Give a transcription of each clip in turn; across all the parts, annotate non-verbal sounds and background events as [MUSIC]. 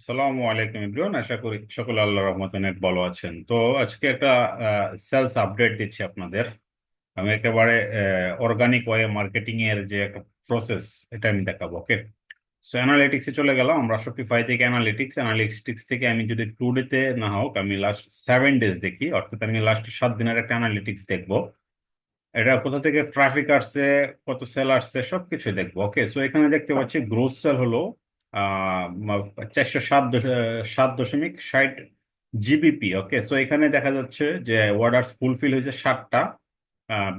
আসসালামু আলাইকুম ইব্রাহিম আশা করি সকলে আল্লাহ রহমতে অনেক ভালো আছেন। তো আজকে একটা সেলস আপডেট দিচ্ছি আপনাদের। আমি একেবারে অর্গানিক ওয়ে মার্কেটিং এর যে একটা প্রসেস এটা আমি দেখাবো ওকে সো অ্যানালিটিক্সে চলে গেলাম। আমরা শপিফাই থেকে অ্যানালিটিক্স অ্যানালিটিক্স থেকে আমি যদি টু ডেতে না হোক, আমি লাস্ট সেভেন ডেজ দেখি, অর্থাৎ আমি লাস্ট সাত দিনের একটা অ্যানালিটিক্স দেখব। এটা কোথা থেকে ট্রাফিক আসছে, কত সেল আসছে সবকিছু দেখব ওকে সো এখানে দেখতে পাচ্ছি গ্রোথ সেল হলো চারশো সাত সাত দশমিক ষাট জিবিপি ওকে সো এখানে দেখা যাচ্ছে যে অর্ডার ফুলফিল হয়েছে ষাটটা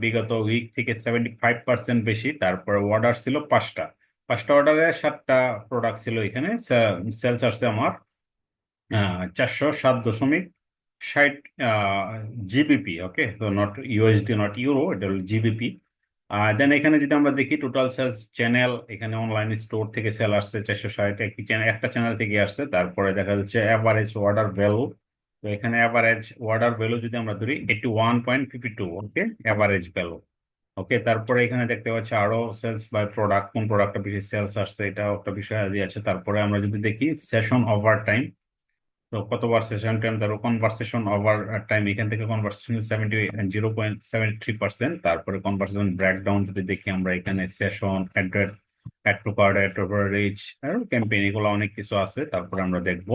বিগত উইক থেকে সেভেন্টি ফাইভ পার্সেন্ট বেশি, তারপরে অর্ডার ছিল পাঁচটা। পাঁচটা অর্ডারে সাতটা প্রোডাক্ট ছিল এখানে সেলস আসছে আমার চারশো সাত দশমিক ষাট GBP okay not USD not euro এটা হল জিবিপি দেন এখানে যদি আমরা দেখি টোটাল সেলস চ্যানেল এখানে অনলাইন স্টোর থেকে সেল আসছে চারশো ষাট একটি চ্যানেল একটা চ্যানেল থেকে আসছে। তারপরে দেখা যাচ্ছে অ্যাভারেজ অর্ডার ভ্যালু তো এখানে অ্যাভারেজ অর্ডার ভ্যালু যদি আমরা ধরি eighty one point fifty two okay average value okay তারপরে এখানে দেখতে পাচ্ছি আরও সেলস বাই প্রোডাক্ট কোন প্রোডাক্টটা বেশি সেলস আসছে, এটাও একটা বিষয় আছে। তারপরে আমরা যদি দেখি সেশন ওভার টাইম তো কতবার সেশন টাইম ধরো কনভারসেশন ওভার টাইম এখান থেকে conversation seventy zero point seventy three percent তারপরে কনভারসেশন ব্রেকডাউন যদি দেখি আমরা এখানে session অ্যাড্রেড add to cart add to reach campaign এগুলো অনেক কিছু আছে, তারপরে আমরা দেখব।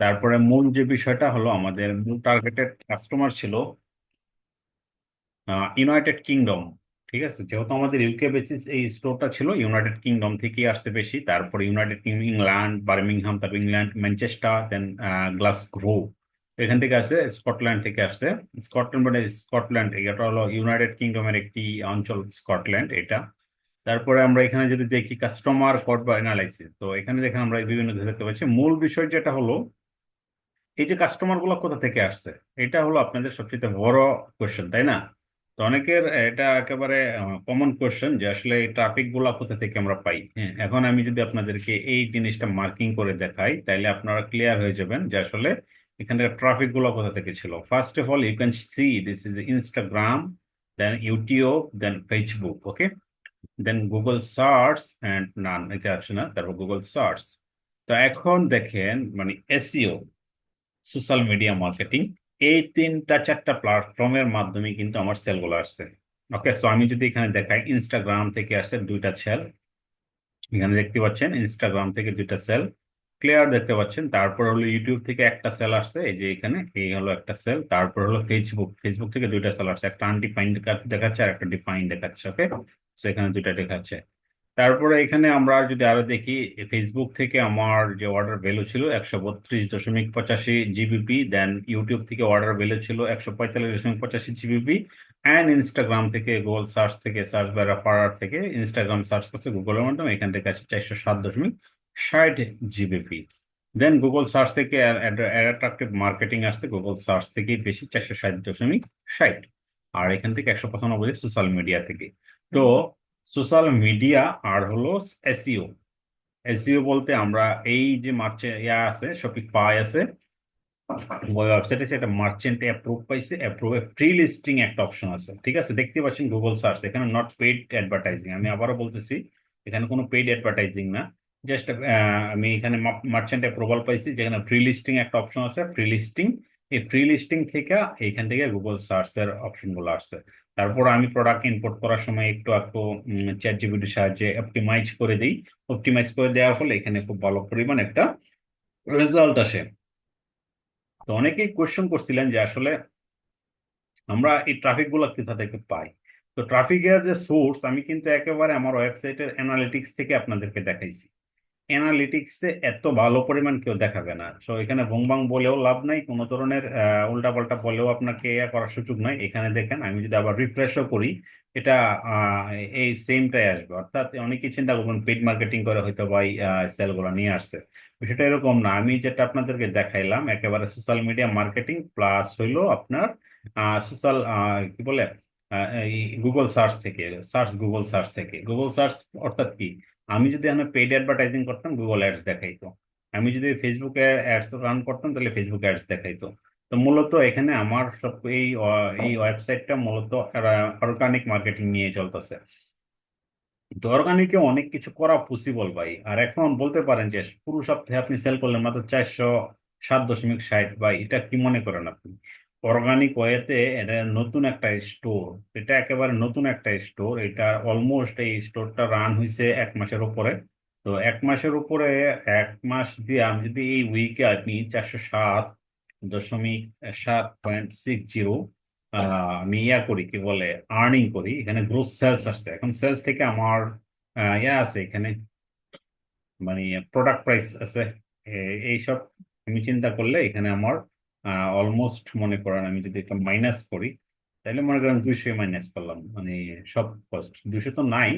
তারপরে মূল যে বিষয়টা হলো আমাদের মূল টার্গেটেড কাস্টমার ছিল ইউনাইটেড কিংডম ঠিক আছে? যেহেতু আমাদের ইউকে বেসিস এই স্টোরটা ছিল ইউনাইটেড কিংডম থেকে আসছে বেশি। তারপরে ইউনাইটেড কিংডম ইংল্যান্ড বার্মিংহাম তারপর ইংল্যান্ড ম্যানচেস্টার দেন গ্লাসগো এখান থেকে আসছে স্কটল্যান্ড থেকে আসছে। স্কটল্যান্ড মানে স্কটল্যান্ড এটা হলো ইউনাইটেড কিংডমের একটি অঞ্চল স্কটল্যান্ড এটা। তারপরে আমরা এখানে যদি দেখি কাস্টমার কোড বা অ্যানালাইসিস তো এখানে দেখেন আমরা বিভিন্ন দেখতে পাচ্ছি। মূল বিষয় যেটা হলো, এই যে কাস্টমারগুলো কোথা থেকে আসছে, এটা হলো আপনাদের সবচেয়ে বড় কোয়েশ্চেন তাই না? তো অনেকের এটা একেবারে কমন কোয়েশ্চেন যে আসলে এই ট্রাফিকগুলা কোথা থেকে আমরা পাই? হ্যাঁ এখন আমি যদি আপনাদেরকে এই জিনিসটা মার্কিং করে দেখাই তাহলে আপনারা ক্লিয়ার হয়ে যাবেন যে আসলে এখানে ট্রাফিকগুলা কোথা থেকে ছিল। First of all you can see this is Instagram then YouTube then Facebook okay then Google search and none এটা আসছে না, তারপর গুগল সার্চ তো এখন দেখেন মানে এসিও সোশ্যাল মিডিয়া মার্কেটিং এই তিনটা চারটা প্ল্যাটফর্মের মাধ্যমে কিন্তু আমার সেলগুলো আসছে। ওকে সো আমি যদি এখানে দেখাই ইনস্টাগ্রাম থেকে আসছে দুইটা সেল এখানে দেখতে পাচ্ছেন ইনস্টাগ্রাম থেকে দুইটা সেল ক্লিয়ার দেখতে পাচ্ছেন, তারপর হলো ইউটিউব থেকে একটা সেল আসছে, এই যে এখানে, এই হলো একটা সেল তারপর হলো ফেসবুক ফেসবুক থেকে দুইটা সেল আসছে, একটা আনডিফাইন্ড দেখাচ্ছে আর একটা ডিফাইন্ড দেখাচ্ছে ওকে সো এখানে দুইটা দেখাচ্ছে। তারপরে এখানে আমরা যদি আরও দেখি ফেসবুক থেকে আমার যে অর্ডার ভ্যালু ছিল একশো বত্রিশ দশমিক পঁচাশি জিবিপি দেন ইউটিউব থেকে অর্ডার ভ্যালু ছিল একশো পঁয়তাল্লিশ দশমিক পঁচাশি জিবিপি অ্যান্ড ইনস্টাগ্রাম থেকে গুগল সার্চ থেকে সার্চ বা রেফারার থেকে ইনস্টাগ্রাম সার্চ করছে গুগলের মাধ্যমে, এখান থেকে আছে চারশো সাত দশমিক ষাট জিবিপি দেন গুগল সার্চ থেকে অ্যাট্রাক্টিভ মার্কেটিং আসছে গুগল সার্চ থেকে বেশি চারশো ষাট দশমিক ষাট। আর এখান থেকে একশো পঁচানব্বই সোশ্যাল মিডিয়া থেকে। তো সোশ্যাল মিডিয়া আর হলো এসিও এসিও বলতে আমরা এই যে মার্চে ইয়া আছে শপিফাই আছে ওয়েবসাইটে একটা মার্চেন্ট অ্যাপ্রুভ পাইছে অ্যাপ্রুভে ফ্রি লিস্টিং একটা অপশন আছে, ঠিক আছে? দেখতে পাচ্ছেন গুগল সার্চ এখানে নট পেইড অ্যাডভার্টাইজিং আমি আবারও বলতেছি, এখানে কোনো পেইড অ্যাডভার্টাইজিং না জাস্ট আমি এখানে মার্চেন্ট অ্যাপ্রুভাল পাইছি, যেখানে ফ্রি লিস্টিং একটা অপশন আছে ফ্রি লিস্টিং এই ফ্রি লিস্টিং থেকে এইখান থেকে গুগল সার্চের অপশনগুলো আসছে। তারপর আমি প্রোডাক্ট ইম্পোর্ট করার সময় একটু একটু চ্যাট জিবিটির সাহায্যে অপটিমাইজ করে দিই। অপটিমাইজ করে দেওয়ার ফলে এখানে খুব ভালো পরিমাণ একটা রেজাল্ট আসে। তো অনেকেই কোয়েশ্চেন করছিলেন যে আসলে আমরা এই ট্রাফিকগুলো কোথা থেকে পাই? তো ট্রাফিকের যে সোর্স আমি কিন্তু একেবারে আমার ওয়েবসাইটের অ্যানালিটিক্স থেকে আপনাদেরকে দেখাইছি। অ্যানালিটিক্সে এত ভালো পরিমাণ কেউ দেখাবে না। সো এখানে ভংবাং বলেও লাভ নাই, কোনো ধরনের উল্টাপাল্টা বলেও আপনাকে করার সুযোগ নাই। এখানে দেখেন, আমি যদি আবার রিফ্রেশও করি, এটা এই সেমটাই আসবে। অর্থাৎ অনেকেই চিন্তা করবেন পেড মার্কেটিং করে হয়তো বা সেলগুলো নিয়ে আসছে। সেটা এরকম না। আমি যেটা আপনাদেরকে দেখাইলাম, একেবারে সোশ্যাল মিডিয়া মার্কেটিং প্লাস হইল আপনার সোশ্যাল কি বলে গুগল সার্চ থেকে সার্চ গুগল সার্চ থেকে। গুগল সার্চ অর্থাৎ কি? আমি যদি আমি পেইড অ্যাডভার্টাইজিং করতাম গুগল অ্যাডস দেখাইতো। আমি যদি ফেসবুকে অ্যাডস রান করতাম, তাহলে ফেসবুক অ্যাডস দেখাইতো। তো মূলত এখানে আমার সব এই এই ওয়েবসাইটটা মূলত অর্গানিক মার্কেটিং নিয়ে চলতেছে। তো অর্গানিকে অনেক কিছু করা পসিবল ভাই। আর এখন বলতে পারেন যে, পুরো সপ্তাহে আপনি সেল করলেন মাত্র চারশো সাত দশমিক ষাট ভাই। এটা কি মনে করেন আপনি? অর্গানিক ওয়েতে এটা নতুন একটা স্টোর এটা একেবারে নতুন একটা স্টোর এটা অলমোস্ট এই স্টোরটা রান হয়েছে এক মাসের উপরে। তো এক মাসের উপরে এক মাস দিয়ে আমি যদি এই উইকে আপনি চারশো সাত দশমিক সাত পয়েন্ট সিক্স জিরো আমি ইয়া করি, কি বলে আর্নিং করি, এখানে গ্রোথ সেলস আসছে। এখন সেলস থেকে আমার ইয়া আছে, এখানে মানে প্রোডাক্ট প্রাইস আছে। এইসব আমি চিন্তা করলে এখানে আমার অলমোস্ট মনে করেন আমি যদি একটা মাইনাস করি, তাহলে মনে করেন দুইশো মাইনাস করলাম। মানে সব কস্ট দুইশো তো নাই,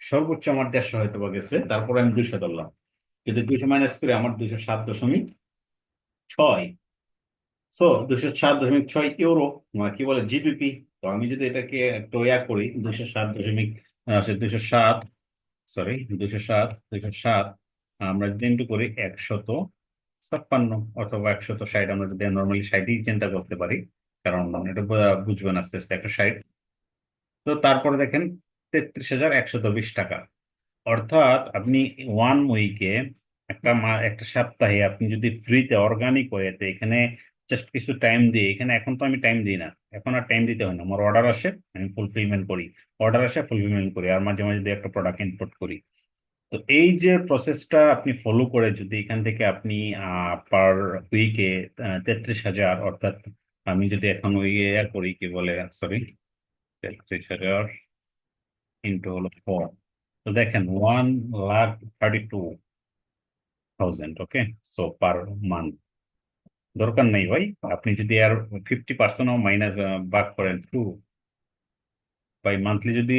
সর্বোচ্চ আমার দেড়শো হয়তো বা গেছে, তারপরে আমি দুইশো ধরলাম। যদি দুইশো মাইনাস করি, আমার দুইশো সাত দশমিক ছয়। সো দুশো সাত দশমিক ছয় ইউরো মানে কি বলে জিডিপি তো আমি যদি এটাকে একটু ইয়া করি দুশো সাত দশমিক দুশো সাত সরি দুশো সাত দুশো সাত, আমরা যদি করি, একশত ছাপ্পান্ন অথবা একশত ষাট, আমরা যদি নর্মালি ষাটই চিন্তা করতে পারি, কারণ এটা বুঝবেন আস্তে আস্তে একটা ষাট। তো তারপরে দেখেন, তেত্রিশ হাজার একশত বিশ টাকা। অর্থাৎ আপনি ওয়ান উইকে একটা মা- একটা সপ্তাহে আপনি যদি ফ্রিতে অর্গানিক ওয়েতে এখানে জাস্ট কিছু টাইম দিই এখানে এখন তো আমি টাইম দিই না। এখন আর টাইম দিতে হয় না। আমার অর্ডার আসে, আমি ফুলফিলমেন্ট করি। অর্ডার আসে ফুলফিলমেন্ট করি। আর মাঝে মাঝে যদি একটা প্রোডাক্ট ইনপুট করি। তো এই যে প্রসেসটা আপনি ফলো করে যদি এখান থেকে আপনি পার উইকে তেত্রিশ হাজার, অর্থাৎ আমি যদি এখন ওই ইয়ে করি, কি বলে সরি তেত্রিশ হাজার ইন্টু হলো ফোর তো দেখেন one lakh thirty two thousand okay so per month দরকার নেই ভাই, আপনি যদি আর ফিফটি পার্সেন্টও মাইনাস বাক করেন টু ভাই মান্থলি যদি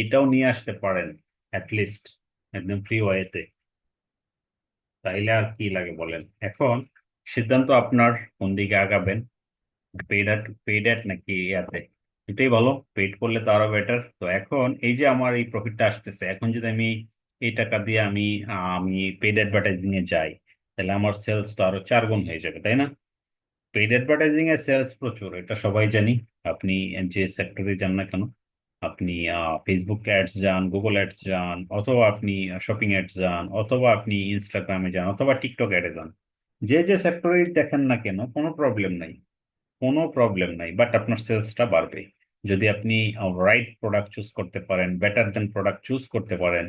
এটাও নিয়ে আসতে পারেন অ্যাটলিস্ট একদম ফ্রি ওয়েতে তাইলে আর কি লাগে বলেন? এখন সিদ্ধান্ত আপনার কোন দিকে আগাবেন? পেইড অ্যাড পেইড অ্যাড নাকি ইয়াতে? এটাই ভালো পেইড করলে তো আরও বেটার তো এখন এই যে আমার এই প্রফিটটা আসতেছে, এখন যদি আমি এই টাকা দিয়ে আমি আমি পেইড অ্যাডভার্টাইজিং এ যাই, তাহলে আমার সেলস তো আরও চার গুণ হয়ে যাবে, তাই না? পেইড অ্যাডভার্টাইজিং এর সেলস প্রচুর, এটা সবাই জানি। আপনি যে সেক্টরে যান না কেন আপনি ফেসবুক অ্যাডস যান গুগল অ্যাডস যান, অথবা আপনি শপিং অ্যাডস যান, অথবা আপনি ইনস্টাগ্রামে যান, অথবা টিকটক অ্যাডে যান, যে যে সেক্টরে দেখেন না কেন, কোনো প্রবলেম নাই। কোনো প্রবলেম নাই বাট আপনার সেলসটা বাড়বে। যদি আপনি রাইট প্রোডাক্ট চুজ করতে পারেন বেটার দেন প্রোডাক্ট চুজ করতে পারেন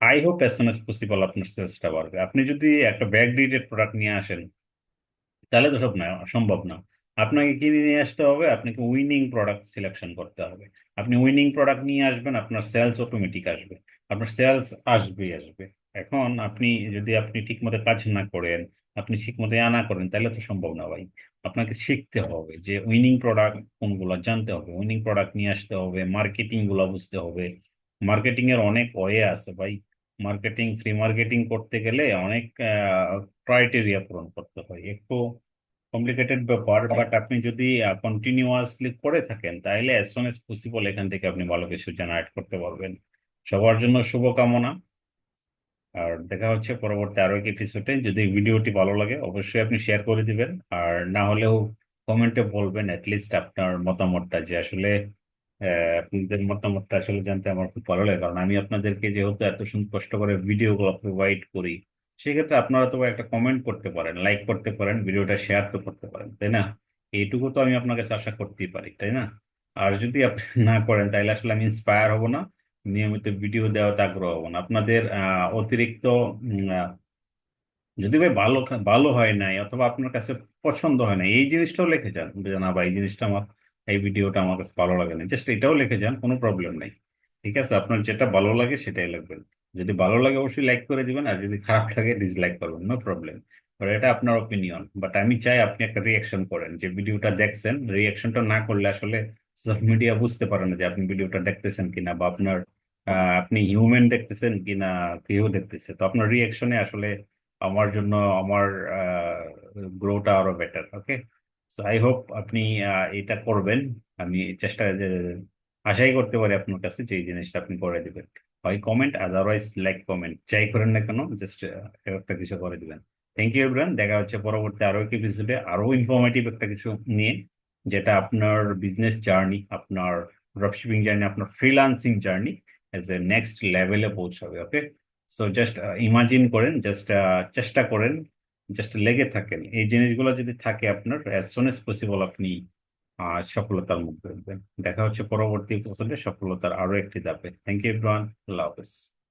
I hope as soon as possible আপনার সেলসটা বাড়বে। আপনি যদি একটা ব্যাক প্রোডাক্ট নিয়ে আসেন, তাহলে তো সব না, সম্ভব না। আপনাকে কিনে নিয়ে আসতে হবে, আপনাকে উইনিং প্রোডাক্ট সিলেকশন করতে হবে। আপনি উইনিং প্রোডাক্ট নিয়ে আসবেন, আপনার সেলস অটোমেটিক আসবে, আপনার সেলস আসবেই আসবে। এখন আপনি যদি আপনি ঠিকমতো কাজ না করেন, আপনি ঠিকমতো ইয়া না করেন, তাহলে তো সম্ভব না ভাই। আপনাকে শিখতে হবে যে উইনিং প্রোডাক্ট কোনগুলো জানতে হবে উইনিং প্রোডাক্ট নিয়ে আসতে হবে মার্কেটিংগুলো বুঝতে হবে। মার্কেটিং এর অনেক ওয়ে আছে ভাই। মার্কেটিং ফ্রি মার্কেটিং করতে গেলে অনেক ক্রাইটেরিয়া পূরণ করতে হয়। একটু কমপ্লিকেটেড ব্যাপার বাট আপনি যদি কন্টিনিউয়াসলি করে থাকেন তাহলে অ্যাজ সুন এজ পসিবল এখান থেকে আপনি ভালো কিছু জেনারেট করতে পারবেন। সবার জন্য শুভকামনা। আর দেখা হচ্ছে পরবর্তী আরও এক এপিসোডে যদি ভিডিওটি ভালো লাগে অবশ্যই আপনি শেয়ার করে দিবেন। আর না হলেও কমেন্টে বলবেন লিস্ট আপনার মতামতটা যে আসলে আহ, আপনাদের মতামতটা আসলে জানতে আমার খুব ভালো লাগে। কারণ আমি আপনাদেরকে যেহেতু এত সুন্দর কষ্ট করে ভিডিওগুলো প্রোভাইড করি সেক্ষেত্রে আপনারা তো একটা কমেন্ট করতে পারেন লাইক করতে পারেন, ভিডিওটা শেয়ার তো করতে পারেন, তাই না? এইটুকু তো আমি আপনার কাছে আশা করতেই পারি, তাই না? আর যদি আপনি [LAUGHS] না করেন তাহলে আসলে আমি ইন্সপায়ার হব না, নিয়মিত ভিডিও দেওয়াতে আগ্রহ হব না। আপনাদের অতিরিক্ত যদি ভাই ভালো ভালো হয় নাই অথবা আপনার কাছে পছন্দ হয় না এই জিনিসটাও লিখে যান না ভাই, এই জিনিসটা আমার, এই ভিডিওটা আমার কাছে ভালো লাগে না জাস্ট এটাও লিখে যান, কোনো প্রবলেম নাই। ঠিক আছে? আপনার যেটা ভালো লাগে সেটাই লিখবেন। যদি ভালো লাগে অবশ্যই লাইক করে দিবেন, আর যদি খারাপ লাগে ডিসলাইক করবেন নো প্রবলেম এটা আপনার অপিনিয়ন বাট আমি চাই আপনি একটা রিয়াকশন করেন, যে ভিডিওটা দেখছেন। রিয়াকশনটা না করলে আসলে সোশ্যাল মিডিয়া বুঝতে পারে না যে আপনি ভিডিওটা দেখতেছেন কিনা, বা আপনার আপনি হিউম্যান দেখতেছেন কিনা, কেউ দেখতেছে। তো আপনার রিয়াকশনে আসলে আমার জন্য, আমার গ্রোটা আরও better okay so I hope আপনি এটা করবেন। আমি চেষ্টা আশাই করতে পারি আপনার কাছে যে এই জিনিসটা আপনি করে দিবেন। হয় কমেন্ট আদারওয়াইজ লাইক কমেন্ট যাই করেন না কেন জাস্ট একটা কিছু করে দিবেন। থ্যাংক ইউ এভরিওয়ান দেখা হচ্ছে পরবর্তী আরও একটি এপিসোডে আরও ইনফরমেটিভ একটা কিছু নিয়ে, যেটা আপনার বিজনেস জার্নি আপনার ড্রপশিপিং জার্নি আপনার freelancing journey as a next লেভেলে পৌঁছাবে ওকে সো জাস্ট ইমাজিন করেন জাস্ট চেষ্টা করেন জাস্ট লেগে থাকেন। এই জিনিসগুলো যদি থাকে আপনার অ্যাজ সুন এস পসিবল আপনি সফলতার মুখ দেখবেন। দেখা হচ্ছে পরবর্তী এপিসোডে সফলতার আরও একটি ধাপে। থ্যাংক ইউ এভরিওয়ান আল্লাহ হাফেজ।